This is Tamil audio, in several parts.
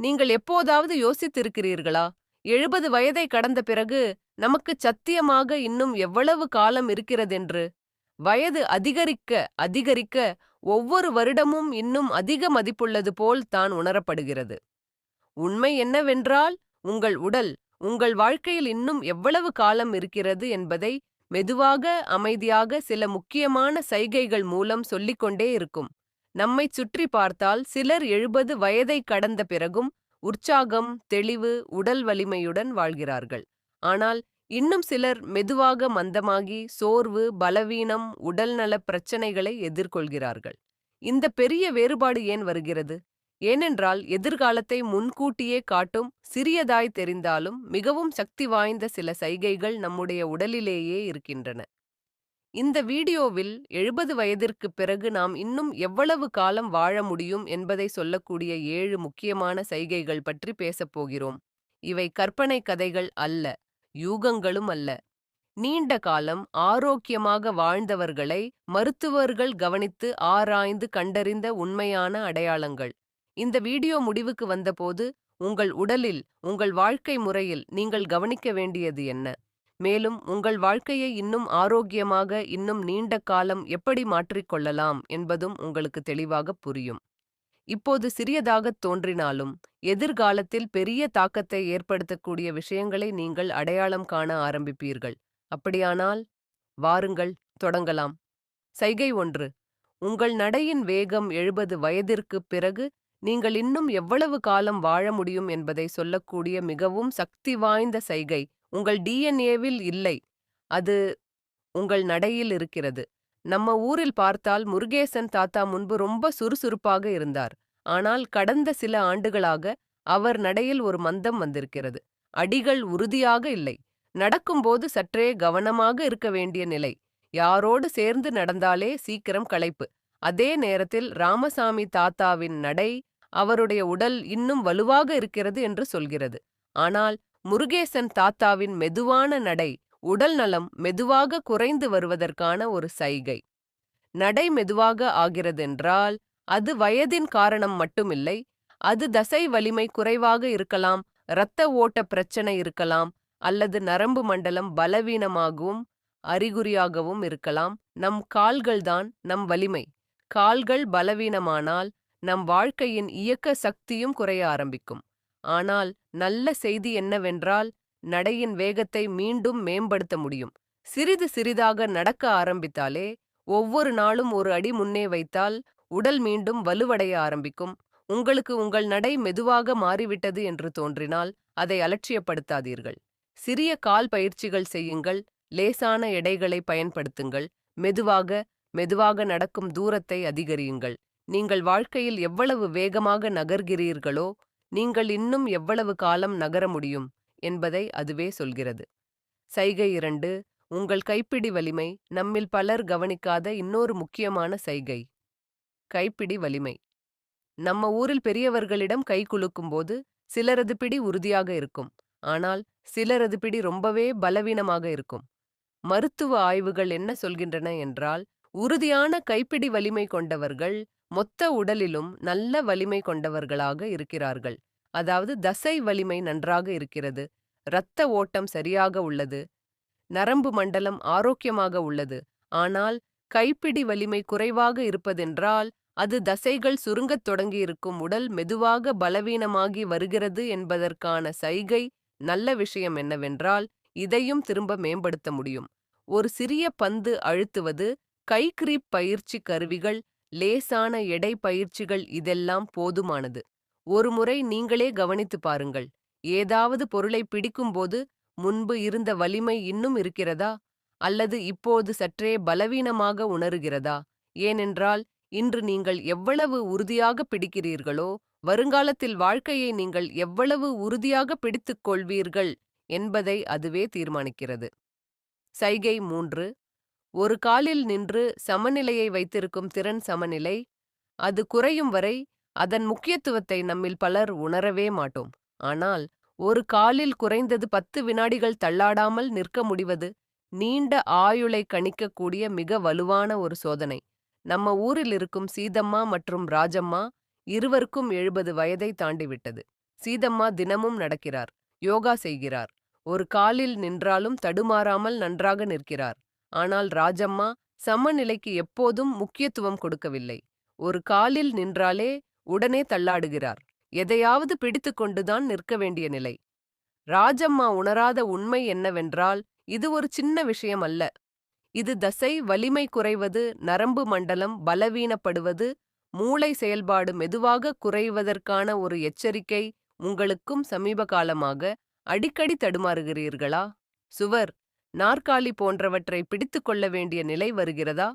நீங்கள் எப்போதாவது யோசித்திருக்கிறீர்களா? எழுபது வயதை கடந்த பிறகு நமக்கு சத்தியமாக இன்னும் எவ்வளவு காலம் இருக்கிறதென்று? வயது அதிகரிக்க அதிகரிக்க ஒவ்வொரு வருடமும் இன்னும் அதிக மதிப்புள்ளது போல் தான் உணரப்படுகிறது. உண்மை என்னவென்றால் உங்கள் உடல் உங்கள் வாழ்க்கையில் இன்னும் எவ்வளவு காலம் இருக்கிறது என்பதை மெதுவாக அமைதியாக சில முக்கியமான சைகைகள் மூலம் சொல்லிக்கொண்டே இருக்கும். நம்மைச் சுற்றி பார்த்தால் சிலர் எழுபது வயதை கடந்த பிறகும் உற்சாகம் தெளிவு உடல் வலிமையுடன் வாழ்கிறார்கள். ஆனால் இன்னும் சிலர் மெதுவாக மந்தமாகி சோர்வு பலவீனம் உடல்நலப் பிரச்சனைகளை எதிர்கொள்கிறார்கள். இந்த பெரிய வேறுபாடு ஏன் வருகிறது? ஏனென்றால் எதிர்காலத்தை முன்கூட்டியே காட்டும் சிறியதாய் தெரிந்தாலும் மிகவும் சக்தி வாய்ந்த சில சைகைகள் நம்முடைய உடலிலேயே இருக்கின்றன. இந்த வீடியோவில் எழுபது வயதிற்குப் பிறகு நாம் இன்னும் எவ்வளவு காலம் வாழ முடியும் என்பதை சொல்லக்கூடிய ஏழு முக்கியமான சைகைகள் பற்றி பேசப் போகிறோம். இவை கற்பனை கதைகள் அல்ல யூகங்களும் அல்ல. நீண்ட காலம் ஆரோக்கியமாக வாழ்ந்தவர்களை மருத்துவர்கள் கவனித்து ஆராய்ந்து கண்டறிந்த உண்மையான அடையாளங்கள். இந்த வீடியோ முடிவுக்கு வந்தபோது உங்கள் உடலில் உங்கள் வாழ்க்கை முறையில் நீங்கள் கவனிக்க வேண்டியது என்ன? மேலும் உங்கள் வாழ்க்கையை இன்னும் ஆரோக்கியமாக இன்னும் நீண்ட காலம் எப்படி மாற்றிக்கொள்ளலாம் என்பதும் உங்களுக்கு தெளிவாக புரியும். இப்போது சிறியதாகத் தோன்றினாலும் எதிர்காலத்தில் பெரிய தாக்கத்தை ஏற்படுத்தக்கூடிய விஷயங்களை நீங்கள் அடையாளம் காண ஆரம்பிப்பீர்கள். அப்படியானால் வாருங்கள் தொடங்கலாம். சைகை ஒன்று உங்கள் நடையின் வேகம் எழுபது வயதிற்குப் பிறகு நீங்கள் இன்னும் எவ்வளவு காலம் வாழ முடியும் என்பதை சொல்லக்கூடிய மிகவும் சக்தி வாய்ந்த சைகை உங்கள் டிஎன்ஏவில் இல்லை. அது உங்கள் நடையில் இருக்கிறது. நம்ம ஊரில் பார்த்தால் முருகேசன் தாத்தா முன்பு ரொம்ப சுறுசுறுப்பாக இருந்தார். ஆனால் கடந்த சில ஆண்டுகளாக அவர் நடையில் ஒரு மந்தம் வந்திருக்கிறது. அடிகள் உறுதியாக இல்லை. நடக்கும்போது சற்றே கவனமாக இருக்க வேண்டிய நிலை. யாரோடு சேர்ந்து நடந்தாலே சீக்கிரம் களைப்பு. அதே நேரத்தில் ராமசாமி தாத்தாவின் நடை அவருடைய உடல் இன்னும் வலுவாக இருக்கிறது என்று சொல்கிறது. ஆனால் முருகேசன் தாத்தாவின் மெதுவான நடை உடல் நலம் மெதுவாக குறைந்து வருவதற்கான ஒரு சைகை. நடை மெதுவாக ஆகிறதென்றால் அது வயதின் காரணம் மட்டுமில்லை அது தசை வலிமை குறைவாக இருக்கலாம் இரத்த ஓட்ட பிரச்சனை இருக்கலாம் அல்லது நரம்பு மண்டலம் பலவீனமாகவும் அறிகுறியாகவும் இருக்கலாம். நம் கால்கள்தான் நம் வலிமை. கால்கள் பலவீனமானால் நம் வாழ்க்கையின் இயக்க சக்தியும் குறைய ஆரம்பிக்கும். ஆனால் நல்ல செய்தி என்னவென்றால் நடையின் வேகத்தை மீண்டும் மேம்படுத்த முடியும். சிறிது சிறிதாக நடக்க ஆரம்பித்தாலே ஒவ்வொரு நாளும் ஒரு அடி முன்னே வைத்தால் உடல் மீண்டும் வலுவடைய ஆரம்பிக்கும். உங்களுக்கு உங்கள் நடை மெதுவாக மாறிவிட்டது என்று தோன்றினால் அதை அலட்சியப்படுத்தாதீர்கள். சிறிய கால் பயிற்சிகள் செய்யுங்கள் லேசான எடைகளை பயன்படுத்துங்கள் மெதுவாக மெதுவாக நடக்கும் தூரத்தை அதிகரியுங்கள். நீங்கள் வாழ்க்கையில் எவ்வளவு வேகமாக நகர்கிறீர்களோ நீங்கள் இன்னும் எவ்வளவு காலம் நகர முடியும்? என்பதை அதுவே சொல்கிறது. சைகை இரண்டு உங்கள் கைப்பிடி வலிமை நம்மில் பலர் கவனிக்காத இன்னொரு முக்கியமான சைகை. கைப்பிடி வலிமை நம்ம ஊரில் பெரியவர்களிடம் கை குலுக்கும்போது சிலரது பிடி உறுதியாக இருக்கும் ஆனால் சிலரது பிடி ரொம்பவே பலவீனமாக இருக்கும். மருத்துவ ஆய்வுகள் என்ன சொல்கின்றன என்றால் உறுதியான கைப்பிடி வலிமை கொண்டவர்கள் மொத்த உடலிலும் நல்ல வலிமை கொண்டவர்களாக இருக்கிறார்கள். அதாவது தசை வலிமை நன்றாக இருக்கிறது. இரத்த ஓட்டம் சரியாக உள்ளது. நரம்பு மண்டலம் ஆரோக்கியமாக உள்ளது. ஆனால் கைப்பிடி வலிமை குறைவாக இருப்பதென்றால் அது தசைகள் சுருங்கத் தொடங்கியிருக்கும் உடல் மெதுவாக பலவீனமாகி வருகிறது என்பதற்கான சைகை நல்ல விஷயம் என்னவென்றால் இதையும் திரும்ப மேம்படுத்த முடியும். ஒரு சிறிய பந்து அழுத்துவது கை கிரீப் பயிற்சி கருவிகள் லேசான எடை பயிற்சிகள் இதெல்லாம் போதுமானது. ஒருமுறை நீங்களே கவனித்து பாருங்கள். ஏதாவது பொருளை பிடிக்கும்போது முன்பு இருந்த வலிமை இன்னும் இருக்கிறதா? அல்லது இப்போது சற்றே பலவீனமாக உணருகிறதா? ஏனென்றால் இன்று நீங்கள் எவ்வளவு உறுதியாக பிடிக்கிறீர்களோ வருங்காலத்தில் வாழ்க்கையை நீங்கள் எவ்வளவு உறுதியாக பிடித்துக் கொள்வீர்கள் என்பதை அதுவே தீர்மானிக்கிறது. சைகை மூன்று ஒரு காலில் நின்று சமநிலையை வைத்திருக்கும் திறன் சமநிலை அது குறையும் வரை அதன் முக்கியத்துவத்தை நம்மில் பலர் உணரவே மாட்டோம். ஆனால் ஒரு காலில் குறைந்தது பத்து வினாடிகள் தள்ளாடாமல் நிற்க முடிவது நீண்ட ஆயுளை கணிக்கக்கூடிய மிக வலுவான ஒரு சோதனை. நம்ம ஊரில் இருக்கும் சீதம்மா மற்றும் ராஜம்மா இருவருக்கும் எழுபது வயதை தாண்டிவிட்டது. சீதம்மா தினமும் நடக்கிறார் யோகா செய்கிறார். ஒரு காலில் நின்றாலும் தடுமாறாமல் நன்றாக நிற்கிறார். ஆனால் ராஜம்மா சமநிலைக்கு எப்போதும் முக்கியத்துவம் கொடுக்கவில்லை. ஒரு காலில் நின்றாலே உடனே தள்ளாடுகிறார். எதையாவது பிடித்துக்கொண்டுதான் நிற்க வேண்டிய நிலை. ராஜம்மா உணராத உண்மை என்னவென்றால் இது ஒரு சின்ன விஷயம் அல்ல. இது தசை வலிமை குறைவது நரம்பு மண்டலம் பலவீனப்படுவது மூளை செயல்பாடு மெதுவாக குறைவதற்கான ஒரு எச்சரிக்கை உங்களுக்கும் சமீப காலமாக அடிக்கடி தடுமாறுகிறீர்களா? சுவர் நாற்காலி போன்றவற்றை பிடித்துக்கொள்ள வேண்டிய நிலை வருகிறதா?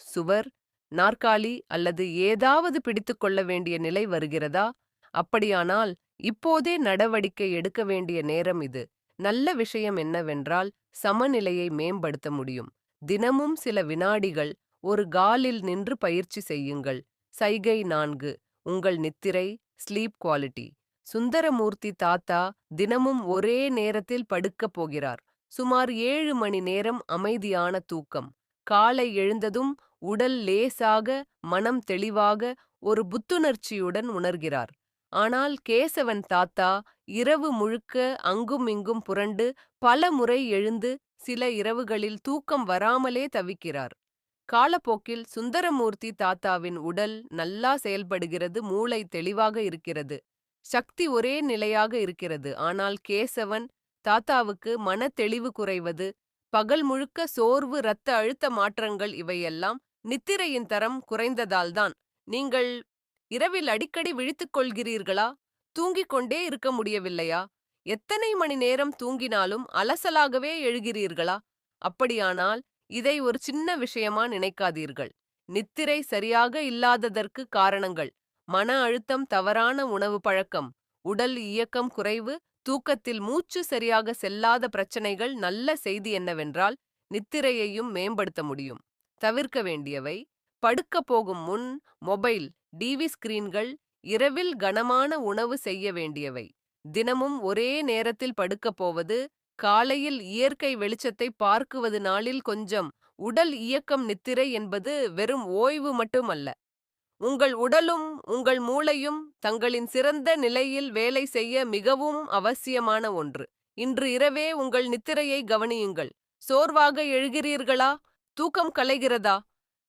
சுவர் நாற்காலி அல்லது ஏதாவது பிடித்துக் கொள்ள வேண்டிய நிலை வருகிறதா? அப்படியானால் இப்போதே நடவடிக்கை எடுக்க வேண்டிய நேரம் இது. நல்ல விஷயம் என்னவென்றால் சமநிலையை மேம்படுத்த முடியும். தினமும் சில வினாடிகள் ஒரு காலில் நின்று பயிற்சி செய்யுங்கள். சைகை நான்கு உங்கள் நித்திரை ஸ்லீப் குவாலிட்டி சுந்தரமூர்த்தி தாத்தா தினமும் ஒரே நேரத்தில் படுக்கப் போகிறார். சுமார் ஏழு மணி நேரம் அமைதியான தூக்கம். காலை எழுந்ததும் உடல் லேசாக மனம் தெளிவாக ஒரு புத்துணர்ச்சியுடன் உணர்கிறார். ஆனால் கேசவன் தாத்தா இரவு முழுக்க அங்கும் இங்கும் புரண்டு பல முறை எழுந்து சில இரவுகளில் தூக்கம் வராமலே தவிக்கிறார். காலப்போக்கில் சுந்தரமூர்த்தி தாத்தாவின் உடல் நல்லா செயல்படுகிறது மூளை தெளிவாக இருக்கிறது. சக்தி ஒரே நிலையாக இருக்கிறது. ஆனால் கேசவன் தாத்தாவுக்கு மனத்தெளிவு தெளிவு குறைவது பகல் முழுக்க சோர்வு இரத்த அழுத்த மாற்றங்கள் இவையெல்லாம் நித்திரையின் தரம் குறைந்ததால்தான் நீங்கள் இரவில் அடிக்கடி விழித்துக் கொள்கிறீர்களா? தூங்கிக் கொண்டே இருக்க முடியவில்லையா? எத்தனை மணி நேரம் தூங்கினாலும் அலசலாகவே எழுகிறீர்களா? அப்படியானால் இதை ஒரு சின்ன விஷயமா நினைக்காதீர்கள். நித்திரை சரியாக இல்லாததற்கு காரணங்கள். மன அழுத்தம் தவறான உணவு பழக்கம் உடல் இயக்கம் குறைவு தூக்கத்தில் மூச்சு சரியாக செல்லாத பிரச்சனைகள் நல்ல செய்தி என்னவென்றால் நித்திரையையும் மேம்படுத்த முடியும். தவிர்க்க வேண்டியவை படுக்க போகும் முன் மொபைல் டிவி ஸ்கிரீன்கள் இரவில் கனமான உணவு செய்ய வேண்டியவை. தினமும் ஒரே நேரத்தில் படுக்கப் போவது காலையில் இயற்கை வெளிச்சத்தை பார்க்குவது நாளில் கொஞ்சம் உடல் இயக்கம் நித்திரை என்பது வெறும் ஓய்வு மட்டுமல்ல. உங்கள் உடலும் உங்கள் மூளையும் தங்களின் சிறந்த நிலையில் வேலை செய்ய மிகவும் அவசியமான ஒன்று. இன்று இரவே உங்கள் நித்திரையை கவனியுங்கள். சோர்வாக எழுகிறீர்களா? தூக்கம் கலைகிறதா?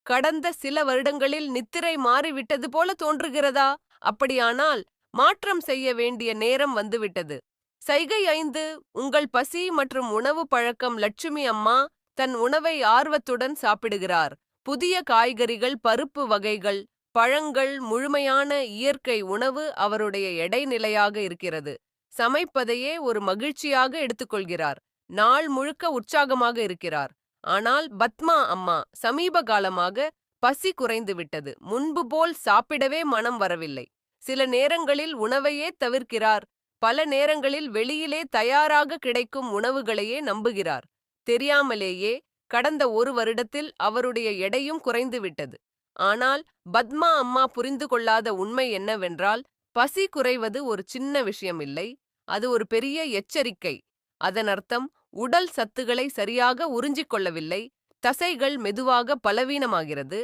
கடந்த சில வருடங்களில் நித்திரை மாறிவிட்டது போல தோன்றுகிறதா? அப்படியானால் மாற்றம் செய்ய வேண்டிய நேரம் வந்துவிட்டது. சைகை ஐந்து உங்கள் பசி மற்றும் உணவு பழக்கம் லட்சுமி அம்மா தன் உணவை ஆர்வத்துடன் சாப்பிடுகிறார். புதிய காய்கறிகள் பருப்பு வகைகள் பழங்கள் முழுமையான இயற்கை உணவு அவருடைய எடைநிலையாக இருக்கிறது. சமைப்பதையே ஒரு மகிழ்ச்சியாக எடுத்துக்கொள்கிறார். நாள் முழுக்க உற்சாகமாக இருக்கிறார். ஆனால் பத்மா அம்மா சமீப காலமாக பசி குறைந்துவிட்டது முன்பு போல் சாப்பிடவே மனம் வரவில்லை. சில நேரங்களில் உணவையே தவிர்க்கிறார். பல நேரங்களில் வெளியிலே தயாராக கிடைக்கும் உணவுகளையே நம்புகிறார். தெரியாமலேயே கடந்த ஒரு வருடத்தில் அவருடைய எடையும் குறைந்துவிட்டது ஆனால் பத்மா அம்மா புரிந்து கொள்ளாத உண்மை என்னவென்றால் பசி குறைவது ஒரு சின்ன விஷயம் இல்லை அது ஒரு பெரிய எச்சரிக்கை. அதன் அர்த்தம் உடல் சத்துகளை சரியாக உறிஞ்சிக் கொள்ளவில்லை தசைகள் மெதுவாக பலவீனமாகிறது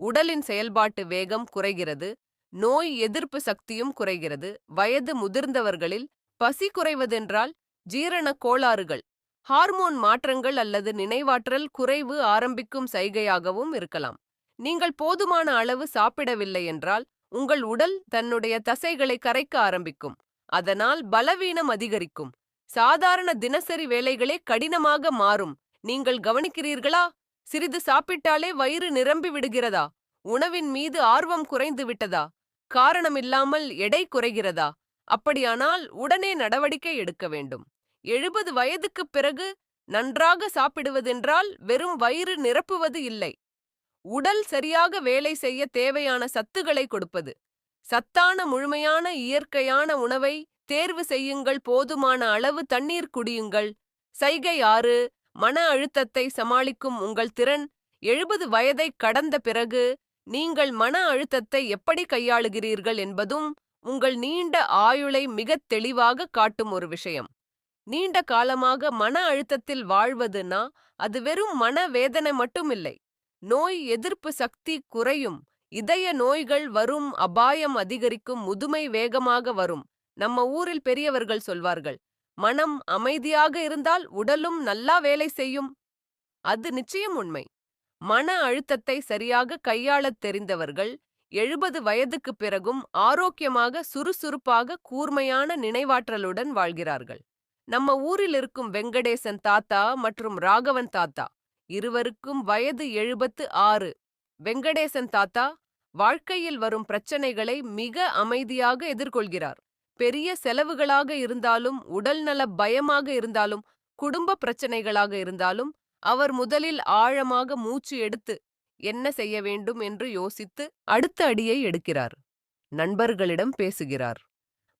உடலின் செயல்பாட்டு வேகம் குறைகிறது நோய் எதிர்ப்பு சக்தியும் குறைகிறது வயது முதிர்ந்தவர்களில் பசி குறைவதென்றால் ஜீரண கோளாறுகள் ஹார்மோன் மாற்றங்கள் அல்லது நினைவாற்றல் குறைவு ஆரம்பிக்கும் சைகையாகவும் இருக்கலாம். நீங்கள் போதுமான அளவு சாப்பிடவில்லை என்றால் உங்கள் உடல் தன்னுடைய தசைகளை கரைக்க ஆரம்பிக்கும். அதனால் பலவீனம் அதிகரிக்கும். சாதாரண தினசரி வேலைகளே கடினமாக மாறும். நீங்கள் கவனிக்கிறீர்களா? சிறிது சாப்பிட்டாலே வயிறு நிரம்பி விடுகிறதா? உணவின் மீது ஆர்வம் குறைந்து விட்டதா? காரணமில்லாமல் எடை குறைகிறதா? அப்படியானால் உடனே நடவடிக்கை எடுக்க வேண்டும். எழுபது வயதுக்குப் பிறகு நன்றாக சாப்பிடுவதென்றால் வெறும் வயிறு நிரப்புவது இல்லை. உடல் சரியாக வேலை செய்ய தேவையான சத்துக்களை கொடுப்பது. சத்தான முழுமையான இயற்கையான உணவை தேர்வு செய்யுங்கள். போதுமான அளவு தண்ணீர் குடியுங்கள். சைகை ஆறு மன அழுத்தத்தை சமாளிக்கும் உங்கள் திறன். எழுபது வயதை கடந்த பிறகு நீங்கள் மன அழுத்தத்தை எப்படி கையாளுகிறீர்கள் என்பதும் உங்கள் நீண்ட ஆயுளை மிகத் தெளிவாக காட்டும் ஒரு விஷயம். நீண்ட காலமாக மன அழுத்தத்தில் வாழ்வதுனா அது வெறும் மன வேதனை மட்டுமில்லை. நோய் எதிர்ப்பு சக்தி குறையும். இதய நோய்கள் வரும் அபாயம் அதிகரிக்கும் முதுமை வேகமாக வரும். நம்ம ஊரில் பெரியவர்கள் சொல்வார்கள் மனம் அமைதியாக இருந்தால் உடலும் நல்லா வேலை செய்யும். அது நிச்சயம் உண்மை. மன அழுத்தத்தை சரியாக கையாளத் தெரிந்தவர்கள் எழுபது வயதுக்குப் பிறகும் ஆரோக்கியமாக சுறுசுறுப்பாக கூர்மையான நினைவாற்றலுடன் வாழ்கிறார்கள். நம்ம ஊரில் இருக்கும் வெங்கடேசன் தாத்தா மற்றும் ராகவன் தாத்தா இருவருக்கும் வயது எழுபத்து ஆறு. வெங்கடேசன் தாத்தா வாழ்க்கையில் வரும் பிரச்சனைகளை மிக அமைதியாக எதிர்கொள்கிறார். பெரிய செலவுகளாக இருந்தாலும் உடல்நல பயமாக இருந்தாலும் குடும்ப பிரச்சனைகளாக இருந்தாலும் அவர் முதலில் ஆழமாக மூச்சு எடுத்து என்ன செய்ய வேண்டும்? என்று யோசித்து அடுத்த அடியை எடுக்கிறார். நண்பர்களிடம் பேசுகிறார்.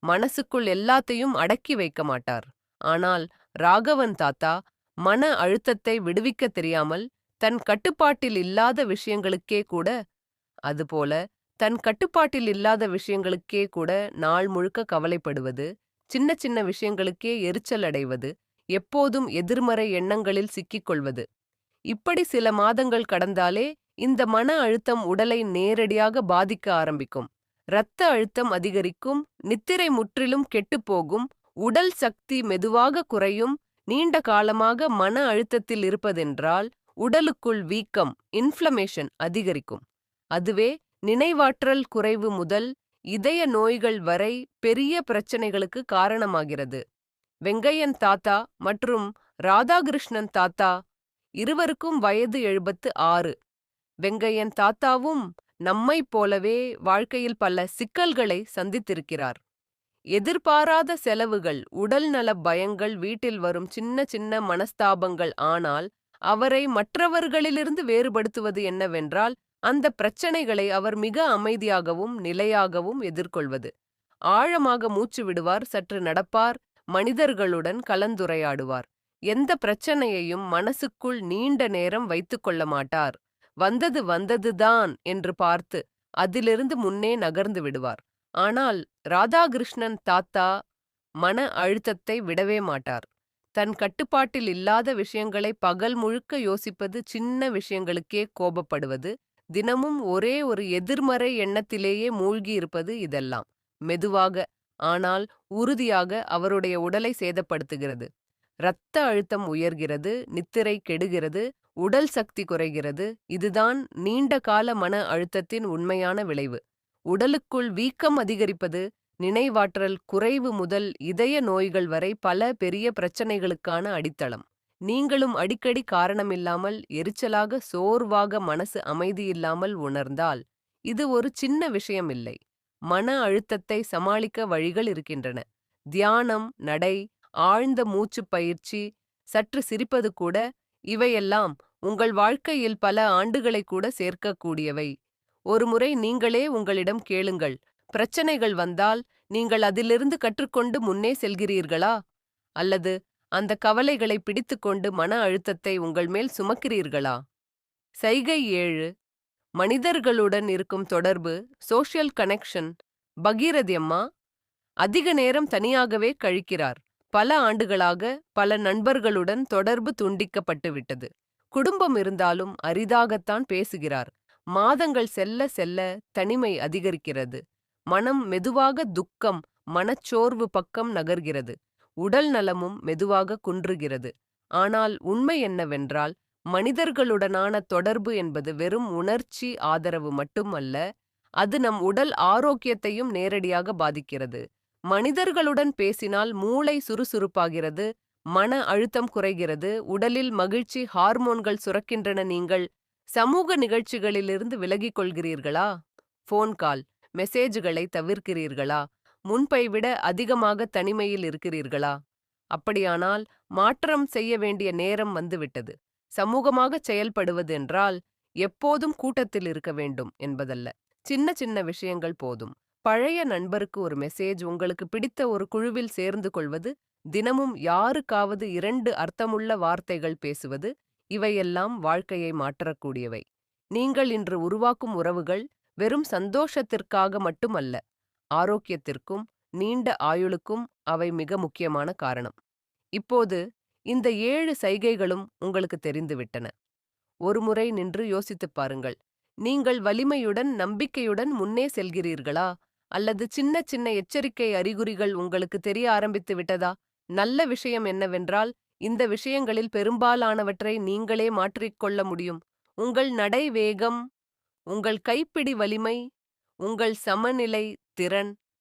மனசுக்குள் எல்லாத்தையும் அடக்கி வைக்க மாட்டார். ஆனால் ராகவன் தாத்தா மன அழுத்தத்தை விடுவிக்க தெரியாமல் தன் கட்டுப்பாட்டில் இல்லாத விஷயங்களுக்கே கூட அதுபோல தன் கட்டுப்பாட்டில் இல்லாத விஷயங்களுக்கே கூட நாள் முழுக்க கவலைப்படுவது சின்ன சின்ன விஷயங்களுக்கே எரிச்சல் அடைவது எப்போதும் எதிர்மறை எண்ணங்களில் சிக்கிக்கொள்வது. இப்படி சில மாதங்கள் கடந்தாலே இந்த மன அழுத்தம் உடலை நேரடியாக பாதிக்க ஆரம்பிக்கும். இரத்த அழுத்தம் அதிகரிக்கும் நித்திரை முற்றிலும் கெட்டுப்போகும் உடல் சக்தி மெதுவாக குறையும் நீண்ட காலமாக மன அழுத்தத்தில் இருப்பதென்றால் உடலுக்குள் வீக்கம் இன்ஃப்ளமேஷன் அதிகரிக்கும். அதுவே நினைவாற்றல் குறைவு முதல் இதய நோய்கள் வரை பெரிய பிரச்சனைகளுக்கு காரணமாகிறது. வெங்கையன் தாத்தா மற்றும் ராதாகிருஷ்ணன் தாத்தா இருவருக்கும் வயது எழுபத்து ஆறு. வெங்கையன் தாத்தாவும் நம்மைப் போலவே வாழ்க்கையில் பல சிக்கல்களை சந்தித்திருக்கிறார். எதிர்பாராத செலவுகள் உடல்நல பயங்கள் வீட்டில் வரும் சின்ன சின்ன மனஸ்தாபங்கள் ஆனால் அவரை மற்றவர்களிலிருந்து வேறுபடுத்துவது என்னவென்றால் அந்த பிரச்சனைகளை அவர் மிக அமைதியாகவும் நிலையாகவும் எதிர்கொள்வது. ஆழமாக மூச்சு விடுவார் சற்று நடப்பார் மனிதர்களுடன் கலந்துரையாடுவார். எந்த பிரச்சனையையும் மனசுக்குள் நீண்ட நேரம் வைத்துக் கொள்ள மாட்டார். வந்தது வந்ததுதான் என்று பார்த்து அதிலிருந்து முன்னே நகர்ந்து விடுவார். ஆனால் ராதாகிருஷ்ணன் தாத்தா மன அழுத்தத்தை விடவே மாட்டார். தன் கட்டுப்பாட்டில் இல்லாத விஷயங்களை பகல் முழுக்க யோசிப்பது சின்ன விஷயங்களுக்கே கோபப்படுவது தினமும் ஒரே ஒரு எதிர்மறை எண்ணத்திலேயே மூழ்கியிருப்பது இதெல்லாம். மெதுவாக ஆனால் உறுதியாக அவருடைய உடலை சேதப்படுத்துகிறது. இரத்த அழுத்தம் உயர்கிறது நித்திரை கெடுகிறது உடல் சக்தி குறைகிறது. இதுதான் நீண்ட கால மன அழுத்தத்தின் உண்மையான விளைவு. உடலுக்குள் வீக்கம் அதிகரிப்பது நினைவாற்றல் குறைவு முதல் இதய நோய்கள் வரை பல பெரிய பிரச்சனைகளுக்கான அடித்தளம். நீங்களும் அடிக்கடி காரணமில்லாமல் எரிச்சலாக சோர்வாக மனசு அமைதியில்லாமல் உணர்ந்தால் இது ஒரு சின்ன விஷயம் இல்லை மன அழுத்தத்தை சமாளிக்க வழிகள் இருக்கின்றன. தியானம் நடை ஆழ்ந்த மூச்சு பயிற்சி சற்று சிரிப்பது கூட இவையெல்லாம் உங்கள் வாழ்க்கையில் பல ஆண்டுகளை கூட சேர்க்கக்கூடியவை. ஒருமுறை நீங்களே உங்களிடம் கேளுங்கள். பிரச்சனைகள் வந்தால் நீங்கள் அதிலிருந்து கற்றுக்கொண்டு முன்னே செல்கிறீர்களா? அல்லது அந்த கவலைகளை பிடித்துக்கொண்டு மன அழுத்தத்தை உங்கள் மேல் சுமக்கிறீர்களா? சைகை ஏழு. மனிதர்களுடன் இருக்கும் தொடர்பு சோஷியல் கனெக்ஷன் பகீரதி அம்மா அதிக நேரம் தனியாகவே கழிக்கிறார். பல ஆண்டுகளாக பல நண்பர்களுடன் தொடர்பு துண்டிக்கப்பட்டுவிட்டது. குடும்பம் இருந்தாலும் அரிதாகத்தான் பேசுகிறார். மாதங்கள் செல்ல செல்ல தனிமை அதிகரிக்கிறது. மனம் மெதுவாக துக்கம் மனச்சோர்வு பக்கம் நகர்கிறது. உடல் நலமும் மெதுவாக குன்றுகிறது. ஆனால் உண்மை என்னவென்றால் மனிதர்களுடனான தொடர்பு என்பது வெறும் உணர்ச்சி ஆதரவு மட்டுமல்ல அது நம் உடல் ஆரோக்கியத்தையும் நேரடியாக பாதிக்கிறது. மனிதர்களுடன் பேசினால் மூளை சுறுசுறுப்பாகிறது மன அழுத்தம் குறைகிறது உடலில் மகிழ்ச்சி ஹார்மோன்கள் சுரக்கின்றன நீங்கள் சமூக நிகழ்ச்சிகளிலிருந்து விலகிக் கொள்கிறீர்களா ஃபோன் கால் மெசேஜுகளை தவிர்க்கிறீர்களா? முன்பை விட அதிகமாக தனிமையில் இருக்கிறீர்களா? அப்படியானால் மாற்றம் செய்ய வேண்டிய நேரம் வந்துவிட்டது. சமூகமாக செயல்படுவது என்றால் எப்போதும் கூட்டத்தில் இருக்க வேண்டும் என்பதல்ல. சின்ன சின்ன விஷயங்கள் போதும். பழைய நண்பருக்கு ஒரு மெசேஜ் உங்களுக்கு பிடித்த ஒரு குழுவில் சேர்ந்து கொள்வது தினமும் யாருக்காவது இரண்டு அர்த்தமுள்ள வார்த்தைகள் பேசுவது இவையெல்லாம் வாழ்க்கையை மாற்றக்கூடியவை. நீங்கள் இன்று உருவாக்கும் உறவுகள் வெறும் சந்தோஷத்திற்காக மட்டுமல்ல ஆரோக்கியத்திற்கும் நீண்ட ஆயுளுக்கும் அவை மிக முக்கியமான காரணம். இப்போது இந்த ஏழு சைகைகளும் உங்களுக்கு தெரிந்துவிட்டன. ஒருமுறை நின்று யோசித்துப் பாருங்கள். நீங்கள் வலிமையுடன் நம்பிக்கையுடன் முன்னே செல்கிறீர்களா? அல்லது சின்ன சின்ன எச்சரிக்கை அறிகுறிகள் உங்களுக்கு தெரிய ஆரம்பித்து விட்டதா? நல்ல விஷயம் என்னவென்றால் இந்த விஷயங்களில் பெரும்பாலானவற்றை நீங்களே மாற்றிக்கொள்ள முடியும். உங்கள் நடை வேகம் உங்கள் கைப்பிடி வலிமை உங்கள் சமநிலை திறன்